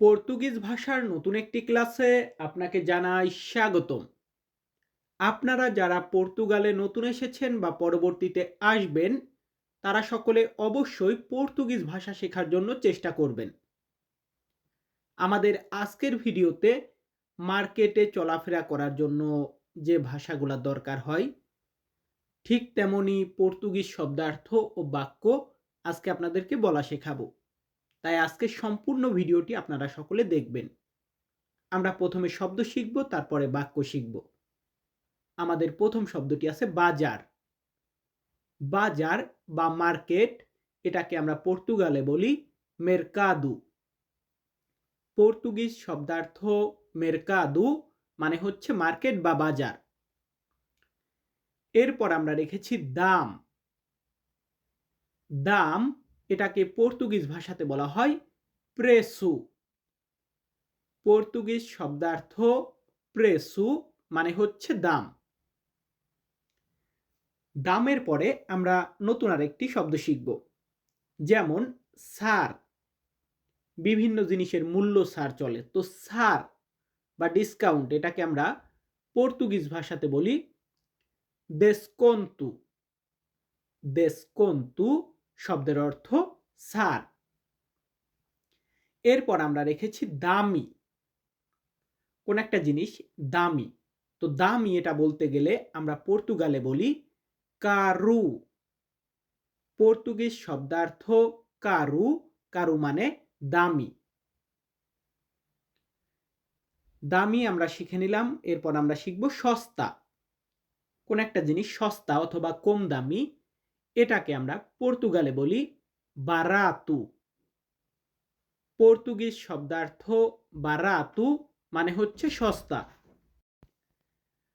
Portuguese ভাষার নতুন একটি ক্লাসে আপনাকে জানাই স্বাগতম। আপনারা যারা পর্তুগালে নতুন এসেছেন বা পরবর্তীতে আসবেন, তারা সকলে অবশ্যই পর্তুগিজ ভাষা শেখার জন্য চেষ্টা করবেন। আমাদের আজকের ভিডিওতে মার্কেটে চলাফেরা করার জন্য যে ভাষাগুলো দরকার হয়, ঠিক তেমনি পর্তুগিজ শব্দার্থ ও বাক্য আজকে আপনাদেরকে বলা শেখাবো। তাই আজকে সম্পূর্ণ ভিডিওটি আপনারা সকলে দেখবেন। আমরা প্রথমে শব্দ শিখব, তারপরে বাক্য শিখব। আমাদের প্রথম শব্দটি আছে বাজার। বাজার বা মার্কেট, এটাকে আমরা পর্তুগালে বলি মেরকাদু। পর্তুগিজ শব্দার্থ মেরকাদু মানে হচ্ছে মার্কেট বা বাজার। এরপর আমরা রেখেছি দাম। দাম এটাকে পর্তুগিজ ভাষাতে বলা হয় প্রেসু। পর্তুগিজ শব্দার্থ প্রেসু মানে হচ্ছে দাম। দামের পরে আমরা নতুন আরেকটি শব্দ শিখব, যেমন সার। বিভিন্ন জিনিসের মূল্য সার চলে, তো সার বা ডিসকাউন্ট এটাকে আমরা পর্তুগিজ ভাষাতে বলি দেসকন্তু দেসকন্তু শব্দের অর্থ সার। এরপর আমরা রেখেছি দামি। কোন একটা জিনিস দামি। তো দামি এটা বলতে গেলে আমরা পর্তুগালে বলি কারু। পর্তুগিজ শব্দার্থ কারু। কারু মানে দামি। দামি আমরা শিখে নিলাম, এরপর আমরা শিখব সস্তা। কোন একটা জিনিস সস্তা অথবা কম দামি এটাকে আমরা পর্তুগালে বলি বারাতু। পর্তুগিজ শব্দার্থ বারাতু মানে হচ্ছে সস্তা।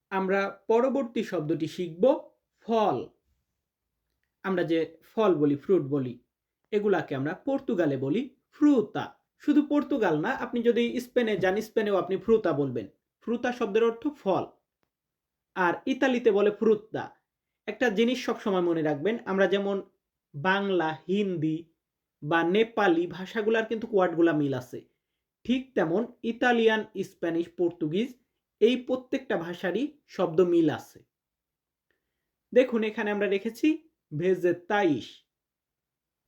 আমরা পরবর্তী শব্দটি শিখব ফল। আমরা যে ফল বলি, ফ্রুট বলি, এগুলাকে আমরা পর্তুগালে বলি ফ্রুতা। শুধু পর্তুগাল না, আপনি যদি স্পেনে যান, স্পেনেও আপনি ফ্রুতা বলবেন। ফ্রুতা শব্দের অর্থ ফল। আর ইতালিতে বলে ফ্রুত্তা একটা জিনিস সবসময় মনে রাখবেন, আমরা যেমন বাংলা, হিন্দি বা নেপালি ভাষাগুলার কিন্তু ওয়ার্ডগুলা মিল আছে। ঠিক তেমন ইতালিয়ান, স্প্যানিশ, পর্তুগিজ এই প্রত্যেকটা ভাষারই শব্দ মিল আছে। দেখুন, এখানে আমরা রেখেছি ভেজে তাইশ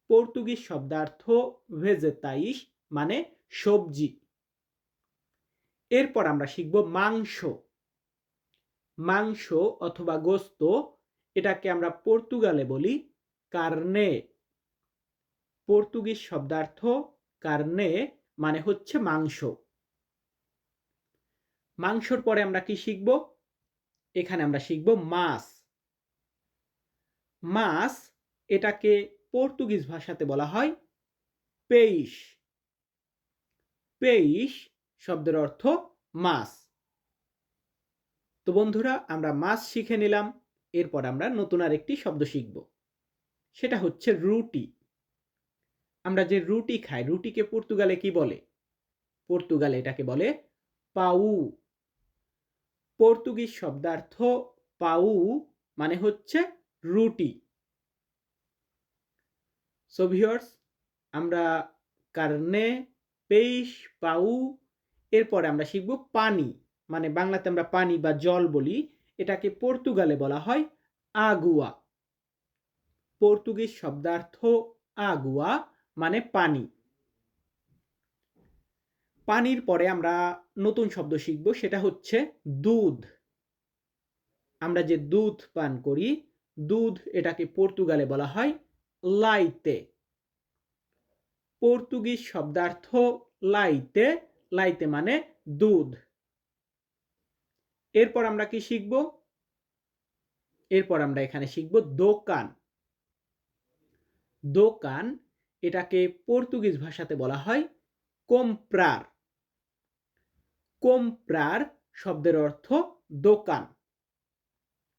পর্তুগিজ শব্দার্থ ভেজে তাইশ মানে সবজি। এরপর আমরা শিখব মাংস। মাংস অথবা গোস্ত এটাকে আমরা পর্তুগালে বলি কার্নে। পর্তুগিজ শব্দার্থ কার্নে মানে হচ্ছে মাংস। মাংসর পরে আমরা কি শিখব? এখানে আমরা শিখব মাছ। মাছ এটাকে পর্তুগিজ ভাষাতে বলা হয় পেইশ। পেইশ শব্দের অর্থ মাছ। তো বন্ধুরা, আমরা মাছ শিখে নিলাম। এরপর আমরা নতুন আরেকটি শব্দ শিখব। সেটা হচ্ছে রুটি। আমরা যে রুটি খাই, রুটিকে পর্তুগালে কি বলে? পর্তুগালে এটাকে বলে পাউ। পর্তুগিজ শব্দার্থ পাউ মানে হচ্ছে রুটি। সো ভিউয়ার্স আমরা কারণে পেশ পাউ, এরপরে আমরা শিখব পানি। মানে বাংলাতে আমরা পানি বা জল বলি। এটাকে পর্তুগালে বলা হয় আগুয়া। পর্তুগিজ শব্দার্থ আগুয়া মানে পানি। পানির পরে আমরা নতুন শব্দ শিখব, সেটা হচ্ছে দুধ। আমরা যে দুধ পান করি, দুধ এটাকে পর্তুগালে বলা হয় লাইতে। পর্তুগিজ শব্দার্থ লাইতে লাইতে মানে দুধ। এরপর আমরা কি শিখব? এরপর আমরা এখানে শিখব দোকান। দোকান এটাকে পর্তুগিজ ভাষাতে বলা হয় কোমপ্রার কোমপ্রার শব্দের অর্থ দোকান।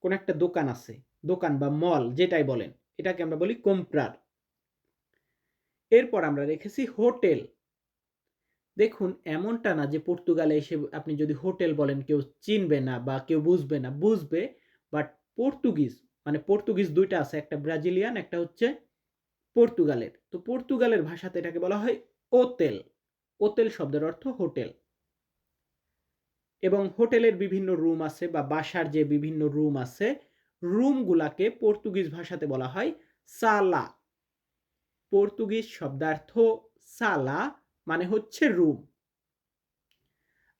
কোন একটা দোকান আছে, দোকান বা মল যেটাই বলেন, এটাকে আমরা বলি কোমপ্রার এরপর আমরা রেখেছি হোটেল। দেখুন, এমনটা না যে পর্তুগালে এসে আপনি যদি হোটেল বলেন, কেউ চিনবে না বা কেউ বুঝবে না, বুঝবে বাট পর্তুগিজ মানে পর্তুগিজ দুইটা আছে, একটা ব্রাজিলিয়ান, একটা হচ্ছে পর্তুগালের। তো পর্তুগালের ভাষাতে এটাকে বলা হয় ওতেল। ওতেল শব্দের অর্থ হোটেল। এবং হোটেলের বিভিন্ন রুম আছে বা বাসার যে বিভিন্ন রুম আছে, রুমগুলাকে পর্তুগিজ ভাষাতে বলা হয় সালা। পর্তুগিজ শব্দার্থ সালা মানে হচ্ছে রুম।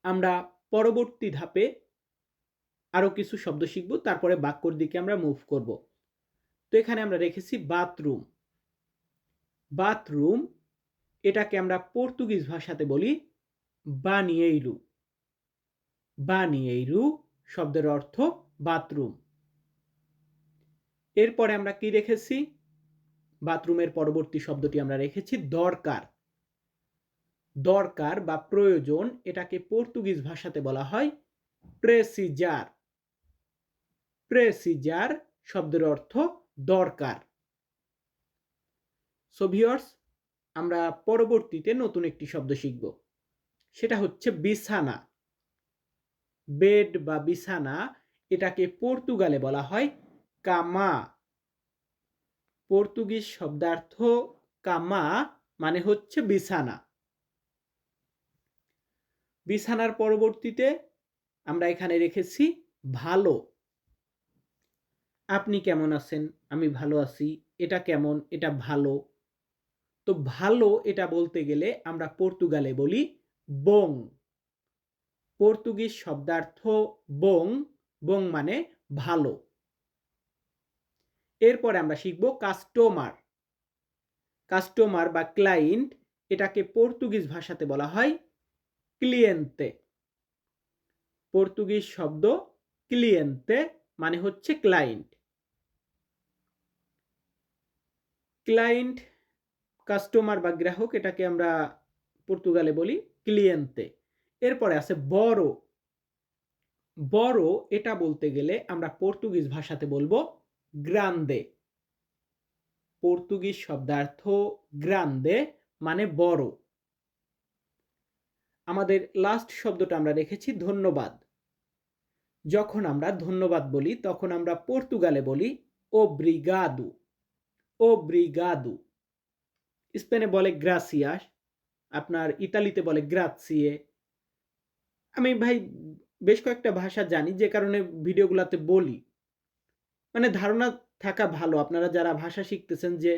আমরা পরবর্তী ধাপে আরও কিছু শব্দ শিখব, তারপরে বাক্যর দিকে আমরা মুভ করব। তো এখানে আমরা রেখেছি বাথরুম বাথরুম এটাকে আমরা পর্তুগিজ ভাষাতে বলি বানিয়েইরু। বানিয়েইরু শব্দের অর্থ বাথরুম এরপরে আমরা কি রেখেছি? বাথরুমের পরবর্তী শব্দটি আমরা রেখেছি দরকার। দরকার বা প্রয়োজন এটাকে পর্তুগিজ ভাষাতে বলা হয় প্রেসিজার। প্রেসিজার শব্দের অর্থ দরকার। সো ভিউয়ার্স আমরা পরবর্তীতে নতুন একটি শব্দ শিখব। সেটা হচ্ছে বিছানা। বেড বা বিছানা এটাকে পর্তুগালে বলা হয় কামা। পর্তুগিজ শব্দার্থ কামা মানে হচ্ছে বিছানা। বিছানার পরবর্তীতে আমরা এখানে রেখেছি ভালো। আপনি কেমন আছেন? আমি ভালো আছি। এটা কেমন? এটা ভালো। তো ভালো এটা বলতে গেলে আমরা পর্তুগালে বলি বং। পর্তুগিজ শব্দার্থ বং বং মানে ভালো। এরপরে আমরা শিখব কাস্টমার। কাস্টমার বা ক্লায়েন্ট এটাকে পর্তুগিজ ভাষাতে বলা হয় ক্লিয়েন্তে পর্তুগিজ শব্দ ক্লিয়েন্তে মানে হচ্ছে ক্লায়েন্ট ক্লায়েন্ট কাস্টমার বা গ্রাহক এটাকে আমরা পর্তুগালে বলি ক্লিয়েন্তে এরপরে আছে বড়। বড় এটা বলতে গেলে আমরা পর্তুগিজ ভাষাতে বলব গ্রান্দে পর্তুগিজ শব্দার্থ গ্রান্দে মানে বড়। আমাদের লাস্ট শব্দটা আমরা রেখেছি ধন্যবাদ। যখন আমরা ধন্যবাদ বলি, তখন আমরা পর্তুগালে বলি ও ব্রিগাদু ও ব্রিগাদু স্পেনে বলে গ্রাসিয়াস আপনার ইতালিতে বলে গ্রাৎসিয়ে আমি ভাই বেশ কয়েকটা ভাষা জানি, যে কারণে ভিডিওগুলোতে বলি। মানে ধারণা থাকা ভালো, আপনারা যারা ভাষা শিখতেছেন যে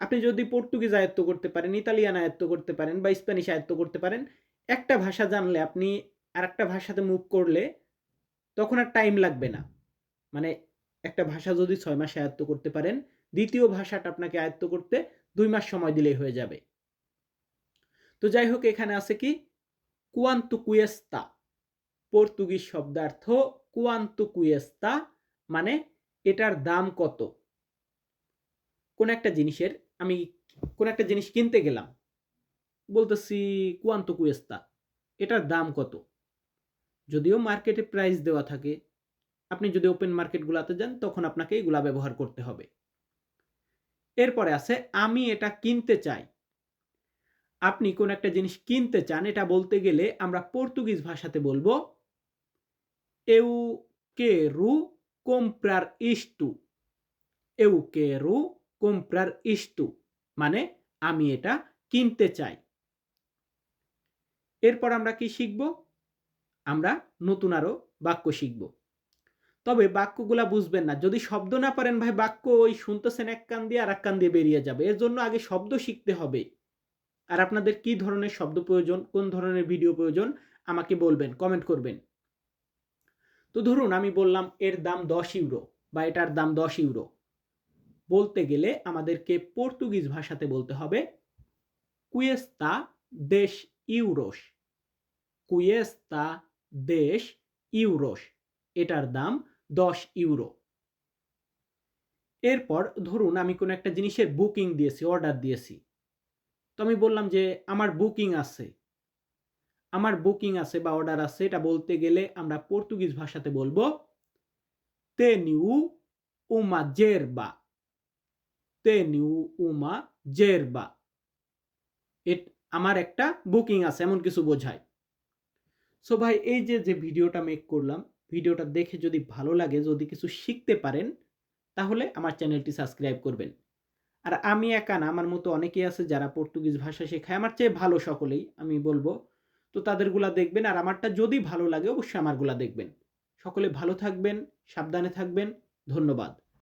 আপনি যদি পর্তুগিজ আয়ত্ত করতে পারেন, ইতালিয়ান আয়ত্ত করতে পারেন বা স্প্যানিশ আয়ত্ত করতে পারেন একটা ভাষা জানলে আপনি আর একটা ভাষাতে মুভ করলে তখন আর টাইম লাগবে না। মানে একটা ভাষা যদি ছয় মাসে আয়ত্ত করতে পারেন, দ্বিতীয় ভাষাটা আপনাকে আয়ত্ত করতে দুই মাস সময় দিলেই হয়ে যাবে। তো যাই হোক, এখানে আছে কি? কুয়ান্তু কুয়েস্তা পর্তুগিজ শব্দার্থ কুয়ান্তু কুয়েস্তা মানে এটার দাম কত? কোন একটা জিনিসের, আমি কোন একটা জিনিস কিনতে গেলাম বলতেছি, কুয়ান্ত কুয়েস্তা? এটার দাম কত? যদিও মার্কেটে প্রাইস দেওয়া থাকে, আপনি যদি ওপেন মার্কেটগুলোতে যান, তখন আপনাকে এগুলা ব্যবহার করতে হবে। এরপরে আছে, আমি এটা কিনতে চাই। আপনি কোন একটা জিনিস কিনতে চান, এটা বলতে গেলে আমরা পর্তুগিজ ভাষাতে বলব এউ কেরু comprar isto. Eu quero comprar isto মানে আমি এটা কিনতে চাই। এরপর আমরা কি শিখব? আমরা নতুন আরও বাক্য শিখব। তবে বাক্যগুলা বুঝবেন না। যদি শব্দ না পারেন ভাই, বাক্য ওই শুনতেছেন এক কান দিয়ে আর এক কান দিয়ে বেরিয়ে যাবে। এর জন্য আগে শব্দ শিখতে হবে। আর আপনাদের কি ধরনের শব্দ প্রয়োজন, কোন ধরনের ভিডিও প্রয়োজন, আমাকে বলবেন কমেন্ট করবেন। তো ধরুন আমি বললাম, এর দাম দশ ইউরো বা এটার দাম দশ ইউরো। বলতে গেলে আমাদেরকে পর্তুগিজ ভাষাতে বলতে হবে, কুয়েস্তা দেশ ইউরোস। কুয়েস্তা দেশ ইউরোস এটার দাম দশ ইউরো এরপর ধরুন আমি কোনো একটা জিনিসের বুকিং দিয়েছি অর্ডার দিয়েছি। তো আমি বললাম যে, আমার বুকিং আছে। আমার বুকিং আছে বা অর্ডার আছে, এটা বলতে গেলে আমরা পর্তুগিজ ভাষাতে বলব তেনিউ উমা জেরবা। তেনিউ উমা জেরবা। আমার একটা বুকিং আছে, এমন কিছু বোঝায়। সো ভাই, এই যে যে ভিডিওটা মেক করলাম, ভিডিওটা দেখে যদি ভালো লাগে, যদি কিছু শিখতে পারেন, তাহলে আমার চ্যানেলটি সাবস্ক্রাইব করবেন। আর আমি একা না, আমার মতো অনেকেই আছে যারা পর্তুগিজ ভাষা শেখায়, আমার চেয়ে ভালো সকলেই, আমি বলব। তো তাদেরগুলা দেখবেন, আর আমারটা যদি ভালো লাগে, অবশ্যই আমারগুলা দেখবেন। সকলে ভালো থাকবেন, সাবধানে থাকবেন, ধন্যবাদ।